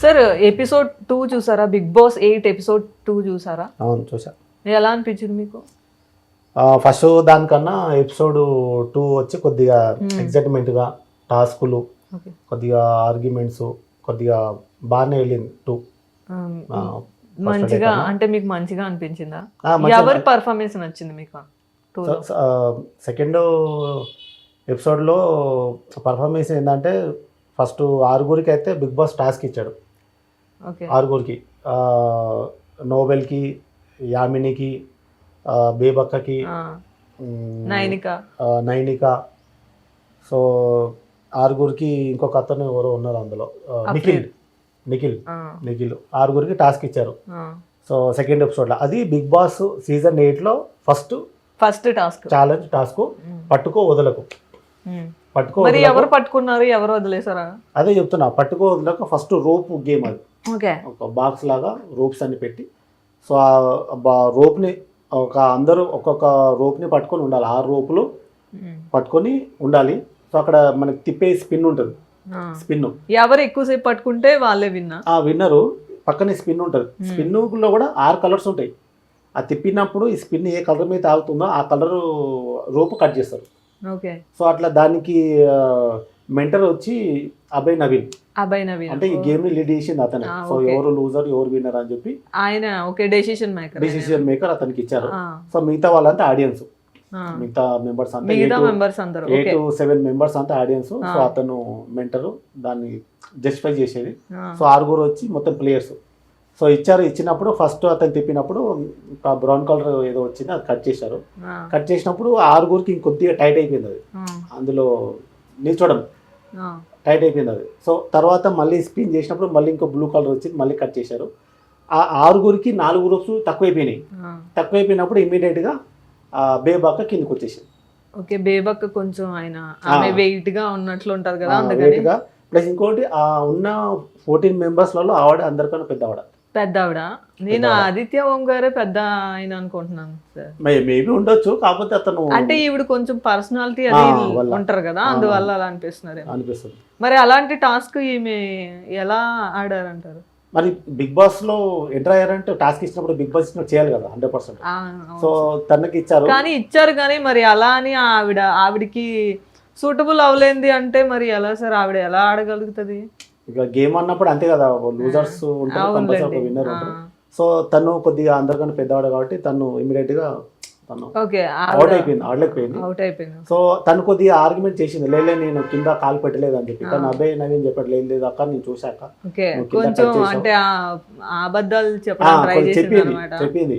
Sir episode two చూసారా? Bigg Boss eight episode two చూసారా? అవును చూసా. ఎలా అనిపించింది మీకు? ఫస్ట్ దానికన్నా ఎపిసోడ్ టూ వచ్చి కొద్దిగా ఎగ్జైట్మెంట్గా టాస్కులు కొద్దిగా ఆర్గ్యుమెంట్స్ కొద్దిగా బాగానే వెళ్ళింది టూ. మంచిగా అంటే మీకు మంచిగా అనిపించిందా? ఎవరి పర్ఫార్మెన్స్ నచ్చింది మీకు సెకండ్ ఎపిసోడ్లో పర్ఫార్మెన్స్ ఏంటంటే ఫస్ట్ ఆరుగురికి అయితే బిగ్ బాస్ టాస్క్ ఇచ్చాడు. ఆరుగురికి నోబెల్కి యామినికి బేబక్కకి నైనిక. నైనిక. సో ఆరుగురికి ఇంకొక అతను ఎవరో ఉన్నారు అందులో. నిఖిల్. నిఖిల్. నిఖిల్. ఆరుగురికి టాస్క్ ఇచ్చారు. సో సెకండ్ ఎపిసోడ్లో. అది బిగ్ బాస్ సీజన్ ఎయిట్లో first first task. Challenge task. పట్టుకో వదలకు. పట్టుకో. ఎవరు పట్టుకున్నారు ఎవరు వదిలేసారా అదే చెప్తున్నా పట్టుకో వదలకు ఫస్ట్ రోప్ గేమ్ అది. ఓకే. ఒక బాక్స్ లాగా రోప్స్ అన్ని పెట్టి. సో ఆ రోప్ని ఒక అందరూ ఒక్కొక్క రోప్ని పట్టుకొని ఉండాలి. ఆరు రోపులు పట్టుకొని ఉండాలి. సో అక్కడ మనకి తిప్పే స్పిన్ ఉంటుంది. స్పిన్ ఎవరు ఎక్కువసేపు పట్టుకుంటే వాళ్ళే విన్నా. ఆ విన్నరు. పక్కనే స్పిన్ ఉంటుంది. స్పిన్లో కూడా ఆరు కలర్స్ ఉంటాయి. ఆ తిప్పినప్పుడు ఈ స్పిన్ ఏ కలర్ మీద తాగుతుందో ఆ కలర్ రోపు కట్ చేస్తారు. ఓకే. సో అట్లా దానికి మెంటర్ వచ్చి అభయ్ నవీన్. అబ్బాయి నవీన్. అంటే ఈ గేమ్ని లీడ్ చేసింది అతనే. సో. ఎవరు లూజర్ ఎవరు విన్నర్ అని చెప్పి ఆయన okay decision maker decision maker అతనికి ఇచ్చారు. సో మిగతా వాళ్ళంతా ఆడియన్స్ మిగతా మెంబర్స్ అంతా మిగతా మెంబర్స్ అందరూ. ఎయిట్ సెవెన్ మెంబర్స్ అంతా ఆడియన్స్ సో. అతను మెంటరు దాన్ని జస్టిఫై చేసేది. సో ఆరుగురు వచ్చి మొత్తం ప్లేయర్స్ సో ఇచ్చారు ఇచ్చినప్పుడు ఫస్ట్ అతను తిప్పినప్పుడు బ్రౌన్ కలర్ ఏదో వచ్చింది అది కట్ చేశారు. కట్ చేసినప్పుడు ఆరుగురికి ఇంకొద్దిగా టైట్ అయిపోయింది అది. అందులో నిల్చోవడం ఆ, టైట్ అయిపోయింది అది. సో తర్వాత మళ్ళీ స్పిన్ చేసినప్పుడు మళ్ళీ ఇంకో బ్లూ కలర్ వచ్చింది మళ్ళీ కట్ చేశారు. ఆ ఆరుగురికి నాలుగు గ్రూప్స్ తక్కువైపోయినాయి. తక్కువైపోయినప్పుడు ఇమీడియట్గా బేబాక కిందకి వచ్చేసింది. ఓకే బేబక్ కొంచెం ఆయన ఆమె. వెయిట్గా ఉన్నట్లు ఉంటది కదా అందుకని. ప్లస్ ఇంకోటి ఆ ఉన్న ఫోర్టీన్ మెంబర్స్లలో ఆవిడ అందరికన్నా పెద్ద ఆవిడ పెద్ద ఆవిడ నేను. ఆదిత్య ఓం గారే పెద్ద ఆయన అనుకుంటున్నాను సార్. మేబీ ఉండొచ్చు కాకపోతే అతను అంటే ఈవిడ కొంచెం పర్సనాలిటీ అది. ఉంటారు కదా. అందువల్ల అలా అనిపిస్తున్నారు అనిపిస్తుంది. మరి అలాంటి టాస్క్ ఈమె ఎలా ఆడారంటారు? మరి బిగ్ బాస్లో ఎంటర్ అయ్యారంటే టాస్క్ ఇచ్చినప్పుడు బిగ్ బాస్ ఇచ్చినప్పుడు చేయాలి కదా హండ్రెడ్ పర్సెంట్. సో తనకి ఇచ్చారు. కానీ ఇచ్చారు కానీ మరి అలా అని ఆవిడ ఆవిడకి సూటబుల్ అవ్వలేంది అంటే మరి ఎలా సార్? ఆవిడ ఎలా ఆడగలుగుతుంది? ఇక గేమ్ అన్నప్పుడు అంతే కదా లూజర్స్ ఉంటారు కంపల్సరీ ఒక విన్నర్ ఉంటారు. సో తను కొద్దిగా అందరికన్నా పెద్దవాడు కాబట్టి తను ఇమీడియట్గా తను అవుట్ అయిపోయింది ఆడలేకపోయింది. అవుట్ అయిపోయింది. సో తను కొద్దిగా ఆర్గ్యుమెంట్ చేసింది లేలే నేను కింద కాలు పెట్టలేదు అని చెప్పి. తను అబ్బాయి నవీన్ చెప్పాడు లేదు లేదు అక్క నేను చూశాక కొంచెం. అంటే అబద్ధాలు చెప్పింది చెప్పింది.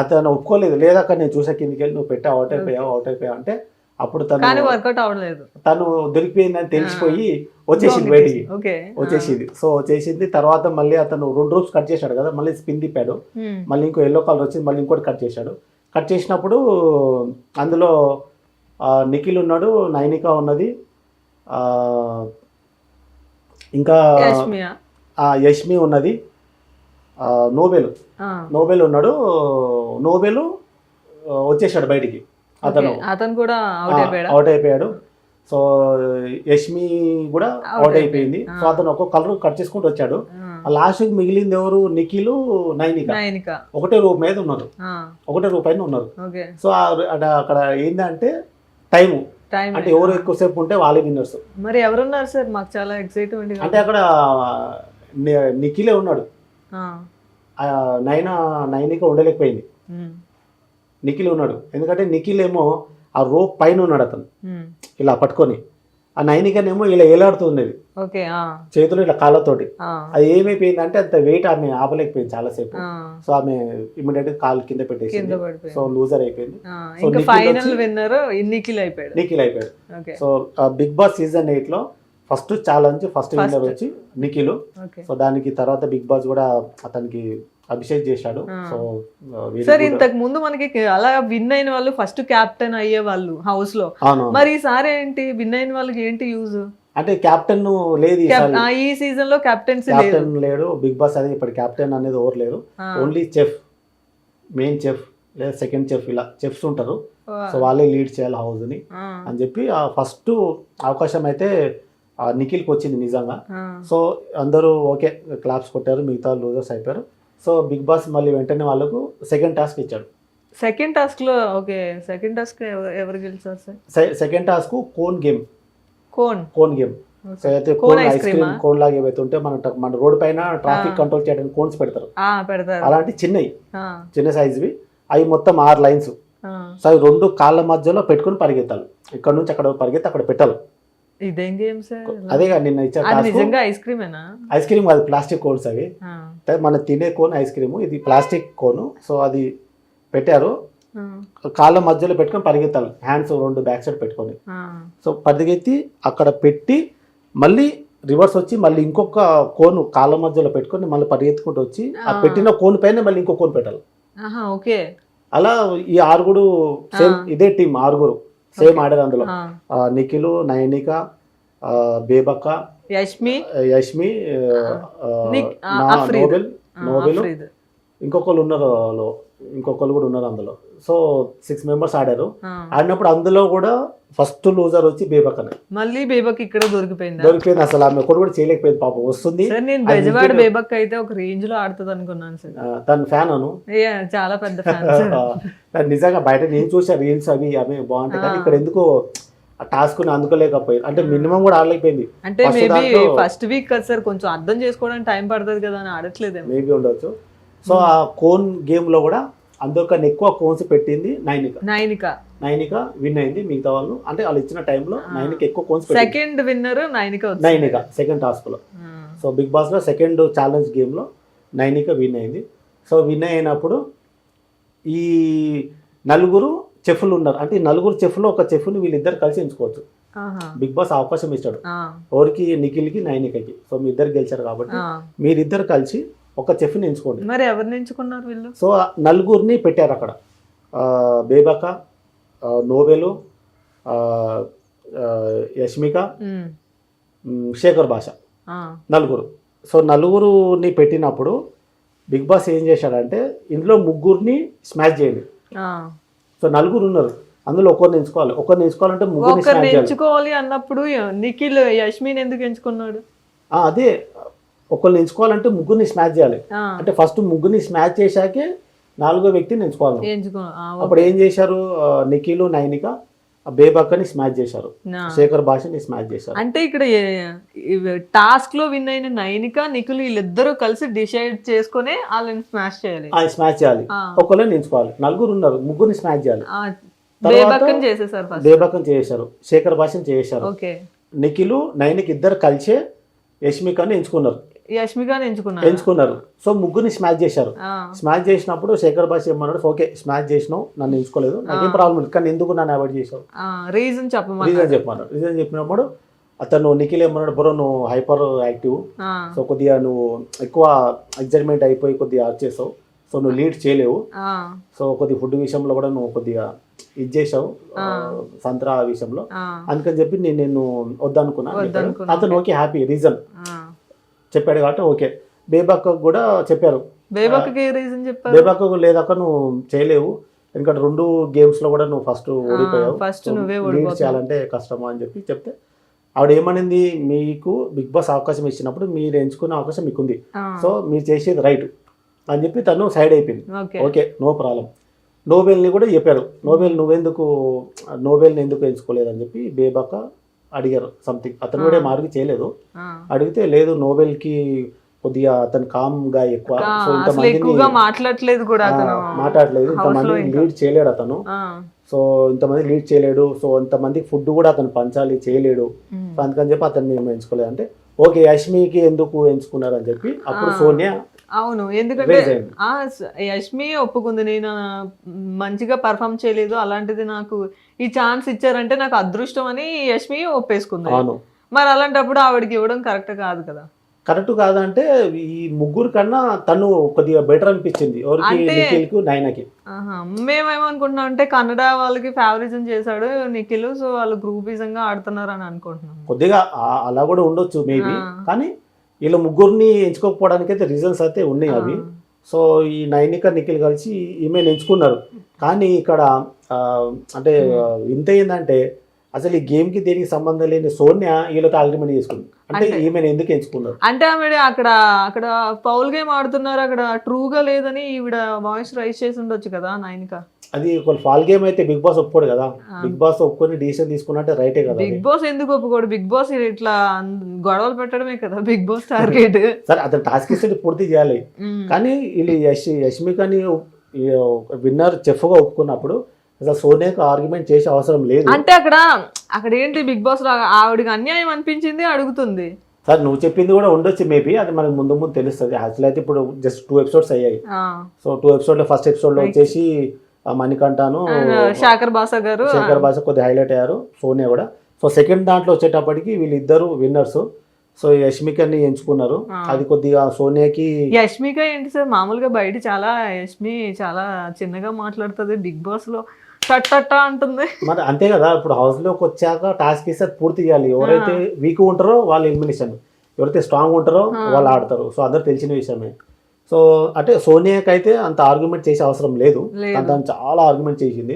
అతను ఒప్పుకోలేదు లేదక్క నేను చూసా కిందికి వెళ్ళి నువ్వు పెట్టా అవుట్ అయిపోయావు అవుట్ అయిపోయావు. అంటే అప్పుడు తను వర్కౌట్ అవ్వలేదు. తను దొరికిపోయిందని తెలిసిపోయి వచ్చేసింది బయటికి. వచ్చేసింది. సో వచ్చేసింది. తర్వాత మళ్ళీ అతను రెండు రూప్స్ కట్ చేశాడు కదా మళ్ళీ స్పిన్ తిప్పాడు. మళ్ళీ ఇంకో ఎల్లో కలర్ వచ్చింది మళ్ళీ ఇంకోటి కట్ చేశాడు. కట్ చేసినప్పుడు అందులో నిఖిల్ ఉన్నాడు నైనిక ఉన్నది ఇంకా యష్మి ఉన్నది నోబెల్. నోబెల్ ఉన్నాడు నోబెల్ వచ్చేసాడు బయటికి. అతను. అతను కూడా అవుట్ అయిపోయాడా? సో యష్మి కూడా అవుట్ అయిపోయింది. సో అతను ఒక్కొక్క కలర్ కట్ చేసుకుంటూ వచ్చాడు. ఆ, లాస్ట్ మిగిలింది ఎవరు? నిఖిల్ నైనిక. ఒకటే రూప్ మీద ఉన్నారు. ఒకటే రూప్ పైన ఉన్నారు. సో అక్కడ ఏంటంటే టైము టైం అంటే ఎవరు ఎక్కువసేపు ఉంటే వాళ్ళే విన్నర్స్ మరి ఎవరున్నారు సార్? మాకు చాలా ఎక్సైట్మెంట్ అంటే అక్కడ నిఖిలే ఉన్నాడు. నైనా నైనిక ఉండలేకపోయింది. నిఖిల్ ఉన్నాడు. ఎందుకంటే నిఖిల్ ఏమో ఆ రోప్ పైన ఉన్నాడు అతను. ఇలా పట్టుకొని. ఆ నైనికనేమో ఇలా ఏలాడుతున్నది ఓకే ఆ, చేతులు ఇలా కాళ్ళతోటి. అది ఏమైపోయింది అంటే అంత వెయిట్ ఆమె ఆపలేకపోయింది చాలాసేపు. సో ఆమె ఇమీడియట్ కాలు కింద కింద పెట్టేసింది సో లూజర్ అయిపోయింది. నిఖిల్ అయిపోయాడు. నిఖిల్ అయిపోయాడు. సో బిగ్ బాస్ సీజన్ ఎయిట్లో ఫస్ట్ ఛాలెంజ్ ఫస్ట్. విన్నర్ వచ్చి నిఖిల్. సో దానికి తర్వాత బిగ్ బాస్ కూడా అతనికి అభిషేక్ చేశాడు. So sir. ఇంతకు ముందు మనకి అలా విన్ అయిన వాళ్ళు ఫస్ట్ క్యాప్టెన్ అయ్యే వాళ్ళు హౌస్లో. మరి ఈసారి ఏంటి? విన్ అయిన వాళ్ళకి ఏంటి యూజ్? అంటే కెప్టెన్ లేదు ఈ సీజన్లో కెప్టెన్ లేడు. బిగ్ బాస్ అది ఇప్పుడు కెప్టెన్ అనేది ఎవరు లేరు. ఓన్లీ చెఫ్ మెయిన్ చెఫ్ లేదా సెకండ్ చెఫ్ ఇలా చెఫ్స్ ఉంటారు. సో వాళ్ళే లీడ్ చేయాలి హౌస్ని. అని చెప్పి ఆ ఫస్ట్ అవకాశం అయితే నిఖిల్కి వచ్చింది నిజంగా. సో అందరూ ఓకే క్లాప్స్ కొట్టారు. మిగతా లూజర్స్ అయిపోయారు. సో బిగ్ బాస్ మళ్ళీ వెంటనే వాళ్ళకు సెకండ్ టాస్క్ ఇచ్చాడు. సెకండ్ టాస్క్లో ఓకే సెకండ్ టాస్క్ ఎవరు గెలిచారు sir? Second task cone game cone cone game అయితే కోన్ ఐస్ క్రీమ్? కోన్ లాగా ఏవైతే ఉంటే మన మన రోడ్ పైన ట్రాఫిక్ కంట్రోల్ చేయడానికి కోన్స్ పెడతారు. అలాంటి చిన్నవి. చిన్న సైజువి అవి మొత్తం ఆరు లైన్స్. సో అవి రెండు కాళ్ళ మధ్యలో పెట్టుకొని పరిగెత్తాలి. ఇక్కడ నుంచి అక్కడ పరిగెత్తి అక్కడ పెట్టాలి. ఇదేం గేమ్ సార్ అదే నిన్న నిజంగా ఐస్ క్రీమేనా ఐస్ క్రీమ్ అది ప్లాస్టిక్ కోన్స్ అవి. మన తినే కోన్ ఐస్ క్రీమ్ ఇది ప్లాస్టిక్ కోను సో అది పెట్టారు. కాళ్ళ మధ్యలో పెట్టుకొని పరిగెత్తాలి. హ్యాండ్స్ రెండు బ్యాక్ సైడ్ పెట్టుకొని. సో పరిగెత్తి అక్కడ పెట్టి మళ్ళీ రివర్స్ వచ్చి మళ్ళీ ఇంకొక కోను కాళ్ళ మధ్యలో పెట్టుకొని మళ్ళీ పరిగెత్తుకుంటూ వచ్చి ఆ. పెట్టిన కోన్ పైన మళ్ళీ ఇంకో కోన్ పెట్టాలి. ఓకే. అలా ఈ ఆరుగురు సేమ్ ఇదే టీం ఆరుగురు. సేమ్ ఆడారు అందులో. నిఖిలు నయనిక ఆ, బేబక్క యష్మి. నోబెల్ నోబెల్. ఇంకొకరు ఉన్నారు ఇంకొకరు కూడా ఉన్నారు అందులో. సో సిక్స్ మెంబర్స్ ఆడారు. ఆడినప్పుడు అందులో కూడా ఫస్ట్ లూజర్ వచ్చి బేబక్కనే. మళ్ళీ బేబక్ ఇక్కడ దొరికిపోయిందా? దొరికిపోయింది అసలు ఆమె ఒకటి కూడా చేయలేకపోయింది పాపం వస్తుంది. నేను బెజవాడ బేబక్ అయితే ఒక రేంజ్లో ఆడుతుంది అనుకున్నాను సార్. తన ఫ్యాన్ అను. చాలా పెద్ద ఫ్యాన్ నిజంగా బయట నేను చూసా రీల్స్ అవి ఆమె బాగుంటాయి. కానీ. ఇక్కడ ఎందుకో ఆ టాస్క్ అందుకోలేకపోయింది. అంటే మినిమం కూడా ఆడలేకపోయింది. అంటే మేబీ ఫస్ట్ వీక్ కదా సార్ కొంచెం అర్థం చేసుకోవడానికి టైం పడుతుంది కదా అని ఆడట్లేదేమో. మేబీ ఉండొచ్చు. సో ఆ కోన్ గేమ్లో కూడా అందరికన్నా ఎక్కువ కోన్స్ పెట్టింది నైనిక నైనిక నైనిక విన్ అయింది మిగతా వాళ్ళు అంటే వాళ్ళు ఇచ్చిన టైంలో. నైనిక ఎక్కువ cones second winner Nainika. Nainika second టాస్క్లో. సో బిగ్ బాస్లో సెకండ్ ఛాలెంజ్ గేమ్లో నైనిక విన్ అయింది సో విన్ అయినప్పుడు ఈ నలుగురు చెఫ్లు ఉన్నారు అంటే ఈ నలుగురు చెఫ్లో ఒక చెఫ్ని వీళ్ళిద్దరు కలిసి ఎంచుకోవచ్చు. బిగ్ బాస్ అవకాశం ఇచ్చాడు. ఎవరికి నిఖిల్కి నైనికకి సో మీ ఇద్దరు గెలిచారు కాబట్టి. మీరిద్దరు కలిసి ఒక చెఫ్ని ఎంచుకోండి. మరి ఎవరిని ఎంచుకున్నారు వీళ్ళు? సో నలుగురిని పెట్టారు అక్కడ. బేబక నోబెలు ఆ, యష్మిక శేఖర్ భాష. నలుగురు. సో నలుగురుని పెట్టినప్పుడు బిగ్ బాస్ ఏం చేశాడంటే ఇందులో ముగ్గురిని స్మాష్ చేయండి. సో నలుగురు ఉన్నారు. అందులో ఒకరిని ఎంచుకోవాలి. ఒకరిని ఎంచుకోవాలంటే ముగ్గురిని చేయాలి. ఎంచుకోవాలి అన్నప్పుడు నిఖిల్ యష్మిని ఎందుకు ఎంచుకున్నాడు? అదే. ఒకరిని ఎంచుకోవాలంటే ముగ్గురిని స్మాష్ చేయాలి. అంటే ఫస్ట్ ముగ్గురిని స్మాష్ చేశాకే నాలుగో వ్యక్తిని ఎంచుకోవాలి. అప్పుడు ఏం చేశారు? నిఖిల్ నైనిక బేబక్కని స్మాష్ చేశారు. శేఖర్ భాషని స్మాష్ చేశారు. అంటే ఇక్కడ టాస్క్లో విన్ అయిన నైనిక నిఖిల్ వీళ్ళిద్దరూ కలిసి డిసైడ్ చేసుకుని వాళ్ళని స్మాష్ చేయాలి. ఆ స్మాష్ చేయాలి. ఒకరిని ఎంచుకోవాలి. నలుగురు ఉన్నారు. ముగ్గురిని స్మాష్ చేయాలి. బేబక్కని చేశారు శేఖర్ భాషని చేశారు నిఖిల్ నైన్కి ఇద్దరు కలిసే యష్మికని ఎంచుకున్నారు. యష్మికాని ఎంచుకున్నారు? ఎంచుకున్నారు. సో ముగ్గురిని స్మాష్ చేశారు. ఆ, స్మాష్ చేసినప్పుడు శేఖర్ భాష ఏమన్నాడు ఓకే స్మాష్ చేసినావు నన్ను ఎంచుకోలేదు నాకేం ప్రాబ్లం లేదు కానీ ఎందుకు నన్ను అవాయిడ్ చేసావు ఆ, రీజన్ చెప్పమన్నారు రీజన్ చెప్పమన్నాడు. రీజన్ చెప్పినప్పుడు అతను నిఖిల్ ఏమన్నాడు బ్రో నువ్వు హైపర్ యాక్టివ్ సో కొద్దిగా నువ్వు ఎక్కువ ఎగ్జైట్మెంట్ అయిపోయి కొద్దిగా చేసావు సో నువ్వు లీడ్ చేయలేవు. సో కొద్ది ఫుడ్ విషయంలో కూడా నువ్వు కొద్దిగా ఇది చేసావు సంత్రా విషయంలో. అందుకని చెప్పి నేను నేను వద్దనుకున్నా అతను ఓకే హ్యాపీ రీజన్. చెప్పాడు కాబట్టి ఓకే. బేబాక్ కూడా చెప్పారు. బేబక్కకి రీజన్ చెప్పారు? బేబాక్ లేదాక నువ్వు చేయలేవు. ఎందుకంటే రెండు గేమ్స్లో కూడా నువ్వు ఫస్ట్ ఓడిపోయావు. So, నువ్వే. చేయాలంటే కష్టమా అని చెప్పి చెప్తే ఆవిడ ఏమనింది? మీకు బిగ్ బాస్ అవకాశం ఇచ్చినప్పుడు మీరు ఎంచుకునే అవకాశం మీకు ఉంది ఆ, సో మీరు చేసేది రైట్ అని చెప్పి తను సైడ్ అయిపోయింది. ఓకే. ఓకే నో ప్రాబ్లం నోబెల్ని కూడా చెప్పారు. నోబెల్ నువ్వెందుకు నోబెల్ని ఎందుకు ఎంచుకోలేదని చెప్పి బేబాక అడిగారు సంథింగ్ అతను కూడా మార్కు చేయలేదు. అడిగితే లేదు నోబెల్కి కొద్దిగా అతను కామ్గా ఎక్కువ. ఆ, సో మాట్లాడట్లేదు కూడా మాట్లాడలేదు. ఇంతమంది. లీడ్ చేయలేడు అతను. సో ఇంతమంది లీడ్ చేయలేడు. సో ఇంతమందికి ఫుడ్ కూడా అతను పంచాలి చేయలేడు. అందుకని చెప్పి అతన్ని మేము ఎంచుకోలేదు అంటే ఓకే యష్మికి ఎందుకు ఎంచుకున్నారని చెప్పి అప్పుడు. సోనియా అవును ఎందుకంటే యష్మి ఒప్పుకుంది నేను మంచిగా పర్ఫామ్ చేయలేదు అలాంటిది నాకు ఈ ఛాన్స్ ఇచ్చారంటే నాకు అదృష్టం అని యష్మి ఒప్పేసుకుంది. మరి అలాంటప్పుడు ఆవిడకి ఇవ్వడం కరెక్ట్ కాదు కదా. కరెక్ట్ కాదంటే ఈ ముగ్గురు కన్నా తను కొద్దిగా బెటర్ అనిపించింది. ఎవరికి నిఖిల్కు నైనాకి. మేమేమనుకుంటున్నాం అంటే కన్నడ వాళ్ళకి ఫేవరిజం చేశాడు నిఖిల్ సో వాళ్ళు గ్రూపిజంగా ఆడుతున్నారు అని అనుకుంటున్నాం. కొద్దిగా అలా కూడా ఉండొచ్చు మేబీ. కానీ వీళ్ళ ముగ్గురిని ఎంచుకోకపోవడానికి అయితే రీజన్స్ అయితే ఉన్నాయి అవి. సో ఈ నైనిక నిఖిల్ కలిసి ఈమెను ఎంచుకున్నారు. కానీ ఇక్కడ అంటే వింత ఏంటంటే అసలు ఈ గేమ్కి దేనికి సంబంధం లేని సోనియా వీళ్ళతో అగ్రిమెంట్ చేసుకుంది. అంటే ఈమెను ఎందుకు ఎంచుకున్నారు? అంటే ఆవిడ అక్కడ అక్కడ పౌల్ గేమ్ ఆడుతున్నారు అక్కడ ట్రూగా లేదని ఈవిడ వాయిస్ రైజ్ చేసి ఉండొచ్చు కదా నైన్క? అది ఒక ఫాల్ గేమ్ అయితే బిగ్ బాస్ ఒప్పుకోడు కదా. బిగ్ బాస్ ఒప్పుకొని డిసిషన్ తీసుకున్నట్టే రైటే కదా బిగ్. బాస్ ఎందుకు ఒప్పుకోడు? బిగ్ బాస్ ఇట్లా గొడవలు పెట్టడమే కదా బిగ్ బాస్ టార్గెట్ సరే అతను టాస్క్ ఇస్తే పూర్తి చేయాలి. కానీ వీళ్ళు యశ్ యష్మికని విన్నర్ చెఫ్గా ఒప్పుకున్నప్పుడు అసలు సోనియాకి ఆర్గ్యుమెంట్ చేసే అవసరం లేదు. అంటే అక్కడ అక్కడ ఏంటి బిగ్ బాస్లో ఆవిడకి అన్యాయం అనిపించింది అడుగుతుంది. సార్ నువ్వు చెప్పింది కూడా ఉండొచ్చు మేబీ అది మనకు ముందు ముందు తెలుస్తుంది. యాక్చువల్ అయితే ఇప్పుడు జస్ట్ టూ ఎపిసోడ్స్ అయ్యాయి. సో టూ ఎపిసోడ్లో ఫస్ట్ ఎపిసోడ్లో వచ్చేసి ఆ మణికంఠను శాకర్ బాసా గారు శేఖర్ భాష కొద్దిగా హైలైట్ అయ్యారు సోనియా కూడా. సో సెకండ్ దాంట్లో వచ్చేటప్పటికి వీళ్ళిద్దరు విన్నర్స్ సో యష్మికని ఎంచుకున్నారు. అది కొద్దిగా సోనియాకి యష్మిక ఏంటి సార్? మామూలుగా బయట చాలా యష్మి చాలా చిన్నగా మాట్లాడుతుంది. బిగ్ బాస్లో అంటుంది. మరి అంతే కదా ఇప్పుడు హౌస్లోకి వచ్చాక టాస్క్ ఇస్తే అది పూర్తి చేయాలి. ఎవరైతే వీక్ ఉంటారో వాళ్ళు ఎలిమినేషన్ ఎవరైతే స్ట్రాంగ్ ఉంటారో. వాళ్ళు ఆడతారు. సో అందరు తెలిసిన విషయమే. సో అంటే సోనియాకి అయితే అంత ఆర్గ్యుమెంట్ చేసే అవసరం లేదు. తను చాలా ఆర్గ్యుమెంట్ చేసింది.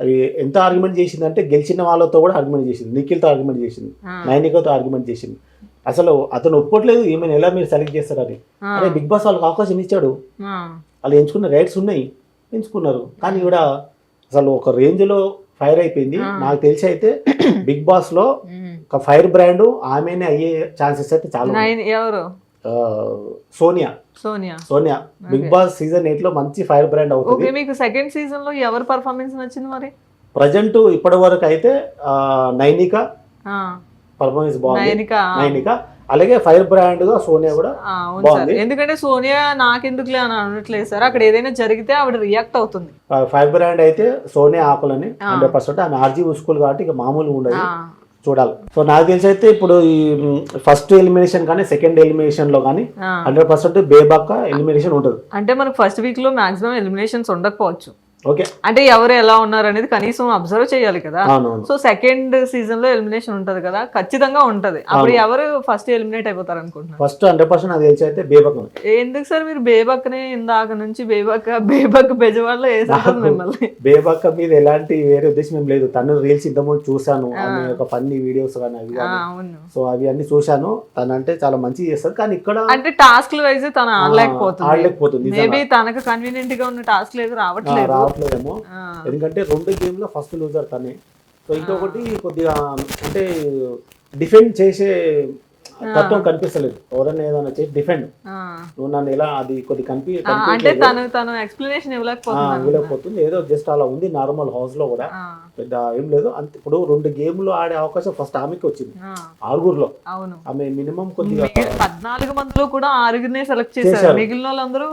అది ఎంత ఆర్గ్యుమెంట్ చేసింది అంటే గెలిచిన వాళ్ళతో కూడా ఆర్గ్యుమెంట్ చేసింది. నిఖిల్తో ఆర్గ్యుమెంట్ చేసింది. నైనికతో ఆర్గ్యుమెంట్ చేసింది. అసలు అతను ఒప్పుకోవట్లేదు ఈమెను ఎలా మీరు సెలెక్ట్ చేస్తారని ఆ, అరే బిగ్ బాస్ వాళ్ళకి అవకాశం ఇచ్చాడు. వాళ్ళు ఎంచుకున్న రైట్స్ ఉన్నాయి. ఎంచుకున్నారు. కానీ కూడా అసలు ఒక రేంజ్లో ఫైర్ అయిపోయింది. నాకు తెలిసి అయితే బిగ్ బాస్లో. ఒక ఫైర్ బ్రాండ్ ఆమెనే అయ్యే ఛాన్సెస్ అయితే చాలా ఎవరు? Sonia. Sonia. Sonia. Bigg. Boss season ఎయిట్లో మంచి ఫైర్ బ్రాండ్ అవుతుంది. మీకు సెకండ్ సీజన్లో ఎవరు పర్ఫార్మెన్స్ నచ్చింది మరి? ప్రజెంట్ ఇప్పటి వరకు అయితే నైనిక పర్ఫార్మెన్స్ బాగుంది. నైనిక. అలాగే ఫైర్ బ్రాండ్గా సోనియా కూడా అవును సార్. ఎందుకంటే సోనియా నాకెందుకులే అని అనట్లేదు సార్. అక్కడ ఏదైనా జరిగితే ఆవిడ రియాక్ట్ అవుతుంది. ఫైర్ బ్రాండ్ అయితే సోనియా ఆకులని. Hundred percent. ఆమె ఆర్జీ స్కూల్ కాబట్టి ఇక మామూలుగా ఉండదు. చూడాలి. సో నాకు తెలిసి అయితే ఇప్పుడు ఈ ఫస్ట్ ఎలిమినేషన్ కానీ సెకండ్ ఎలిమినేషన్లో కానీ. హండ్రెడ్ పర్సెంట్ బేబాక్క ఎలిమినేషన్ ఉంటుంది. అంటే మనకు ఫస్ట్ వీక్లో మాక్సిమం ఎలిమినేషన్స్ ఉండకపోవచ్చు. ఓకే. అంటే ఎవరు ఎలా ఉన్నారు అనేది కనీసం అబ్జర్వ్ చేయాలి కదా. సో సెకండ్ సీజన్లో ఎలిమినేషన్ ఉంటది కదా ఖచ్చితంగా ఉంటది. అప్పుడు ఎవరు ఫస్ట్ ఎలిమినేట్ అయిపోతారు అనుకుంటున్నారు ఫస్ట్ హండ్రెడ్ పర్సెంట్ తెలిసి అయితే బేబక్ ఎందుకు సార్ మీరు బేబక్నే ఇందాక నుంచి బేబక్ బేబక్ బెజవాడలో వేసేస్తారు నాకు- మిమ్మల్ని? బేబక్క మీద ఎలాంటి వేరే ఉద్దేశం ఏం లేదు. తను రీల్స్ ఇంతకుముందు చూశాను. ఆమె యొక్క ఫన్నీ వీడియోస్ కానీ అవి సో అవి అన్ని చూశాను. తను అంటే చాలా మంచిగా చేస్తుంది కానీ ఇక్కడ అంటే టాస్క్ వైజ్ తను ఆడలేకపోతుంది. ఆడలేకపోతుంది. మేబీ తనకు కన్వీనియంట్గా ఉన్న టాస్క్ లేదు రావట్లేదు. రావట్లేదేమో. ఎందుకంటే రెండు గేమ్లో ఫస్ట్ లూజర్ తనే. సో ఇంకొకటి కొద్దిగా అంటే డిఫెండ్ చేసే తత్వం కనిపిస్తలేదు. ఎవరైనా ఏదైనా చేసి డిఫెండ్. నువ్వు నన్ను ఎలా అది కొద్ది కనిపి అంటే. తను తను ఎక్స్ప్లెనేషన్ ఇవ్వలేకపోతుంది ఏదో జస్ట్ అలా ఉంది నార్మల్ హౌస్లో కూడా. పెద్ద ఏం లేదు. అంత ఇప్పుడు రెండు గేమ్లు ఆడే అవకాశం ఫస్ట్ ఆమెకి వచ్చింది. ఆరుగురులో. అవును. ఆమె మినిమం కొద్దిగా పద్నాలుగు మందిలో కూడా ఆరుగురినే సెలెక్ట్ చేశారు. మిగిలిన వాళ్ళందరూ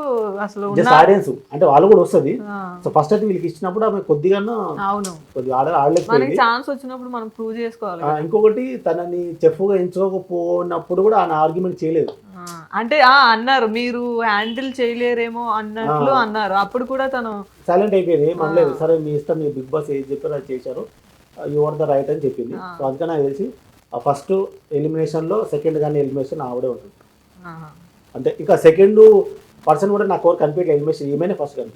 అసలు జస్ట్ ఆడియన్స్ అంటే వాళ్ళు కూడా వస్తుంది. సో ఫస్ట్ అయితే వీళ్ళకి ఇచ్చినప్పుడు ఆమె కొద్దిగా అవును. కొద్దిగా ఆడ ఆడలేకపోయింది. ఛాన్స్ వచ్చినప్పుడు మనం ప్రూవ్ చేసుకోవాలి ఇంకొకటి తనని చెఫ్గా ఎంచుకోకపోయినప్పుడు కూడా ఆయన ఆర్గ్యుమెంట్ చేయలేదు అంటే అన్నారు మీరు హ్యాండిల్ చేయలేరేమో అన్నట్లు. అన్నారు అప్పుడు కూడా తను సైలెంట్ అయిపోయింది ఏం అనలేదు. సరే మీ ఇష్టం మీ బిగ్ బాస్ ఏది చెప్పారో అది చేశారు యు ఆర్ ద రైట్ అని చెప్పింది. సో అందుకని నాకు తెలిసి ఫస్ట్ ఎలిమినేషన్లో సెకండ్ కానీ ఎలిమినేషన్ ఆవిడే ఉంటుంది. అంతే ఇంకా సెకండ్ పర్సన్ కూడా నాకు ఎవరు కనిపించలేదు ఎలిమినేషన్ ఈమెనే ఫస్ట్ కనిపి